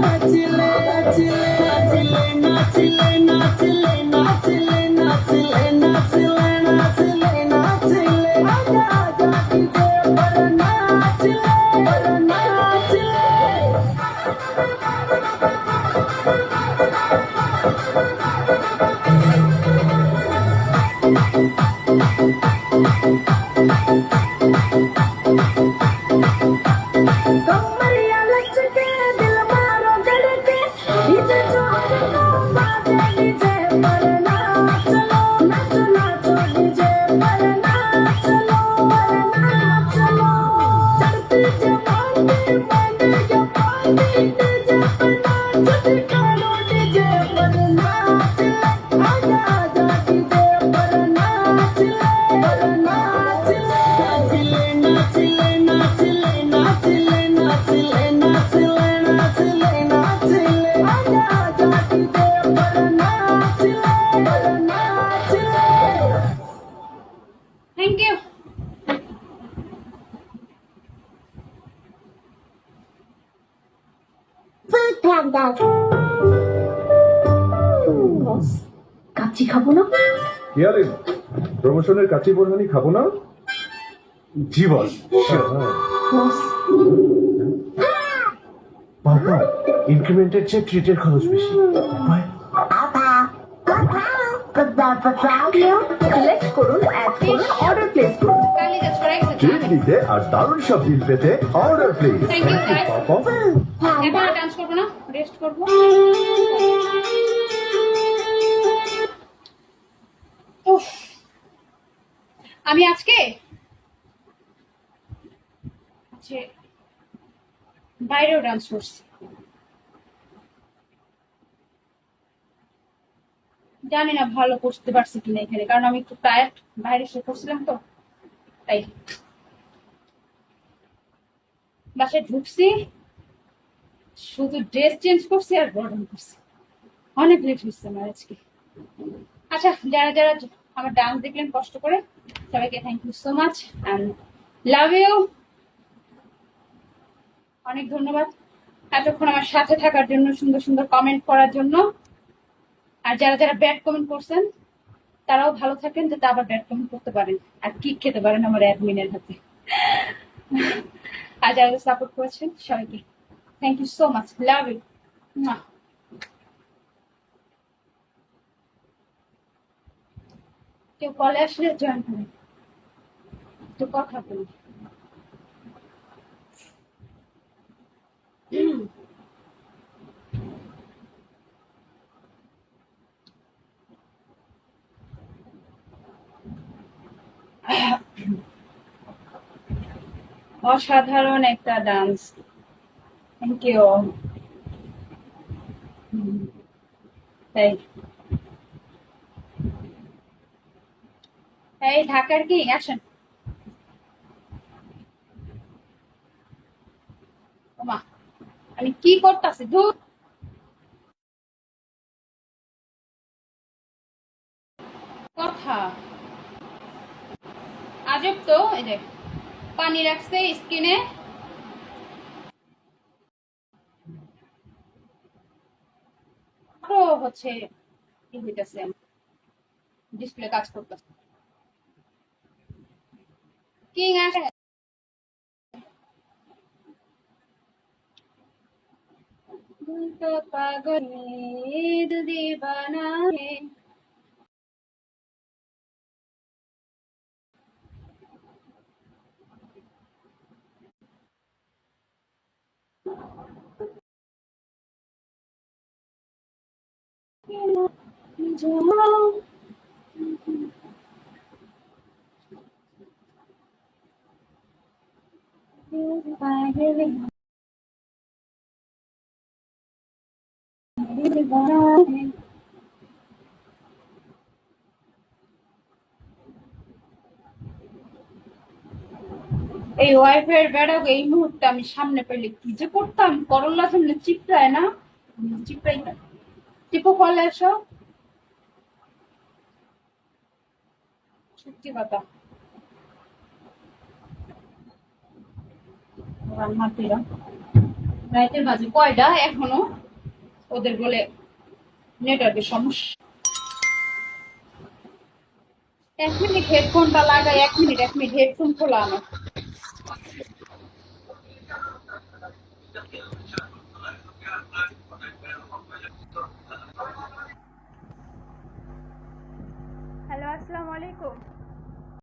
Natsile, Natsile, Natsile, Natsile, Natsile, Natsile, Natsile, Oh. বস কাচ্চি খাব না? ইয়ারে প্রমোশনের কাচি বোরহানি খাব না? জি বস বস। বাবা ইনক্রিমেন্টের চেয়ে ট্রিটের খরচ বেশি। সিলেক্ট করুন অ্যাড করুন অর্ডার প্লেস করুন। ট্রিট দিতে আর দারুণ সব ডিল পেতে order please Thank you, guys. পাপা এখন ডান্স করব না? রেস্ট করব। আমি আজকে বাইরেও ডান্স করছি। জানি না ভালো করতে পারছি কিনা এখানে, কারণ আমি একটু টায়ার্ড বাইরে এসে করছিলাম তো, তাই। বাসায় ঢুকছি শুধু ড্রেস চেঞ্জ করছি আর গরম করছি। অনেক লেট হচ্ছে আমার আজকে। আচ্ছা যারা যারা আমার ডান্স দেখলেন কষ্ট করে, সবাইকে thank you so much and love you অনেক ধন্যবাদ। এতক্ষণ আমার সাথে থাকার জন্য, সুন্দর সুন্দর কমেন্ট করার জন্য। আর যারা যারা ব্যাড কমেন্ট করছেন, তারাও ভালো থাকেন, যাতে আবার ব্যাড কমেন্ট করতে পারেন। আর কিক খেতে পারেন আমার অ্যাডমিনের হাতে। আর যারা সাপোর্ট করেছেন, সবাইকে Thank you so much. Love it. Mwah. কেউ কলে আসলে জয়েন একটু কথা বলি অসাধারণ একটা ডান্স থ্যাংক ইউ তাই এই ঢাকার কি আসেন। ওমা, আমি কি করতেছি, ধুর। কথা। আজব তো, এই যে পানি রাখছে স্কিনে। হচ্ছে কি হইতেছে? ডিসপ্লে কাজ করতেছে। কি আসে তো পাগল দিবানা এই ওয়াইফাই এর এই মুহূর্তে আমি সামনে পেলে কি যে করতাম? করল্লা সামনে চিপটায় না? চিপড়াই টিপো কলে আসো রান্না দিলাম রাইতের বাজে কয়টা এখনও? ওদের বলে নেটওয়ার্কের সমস্যা। এক মিনিট হেডফোনটা লাগাই, এক মিনিট এক মিনিট হেডফোন খোলা আমার।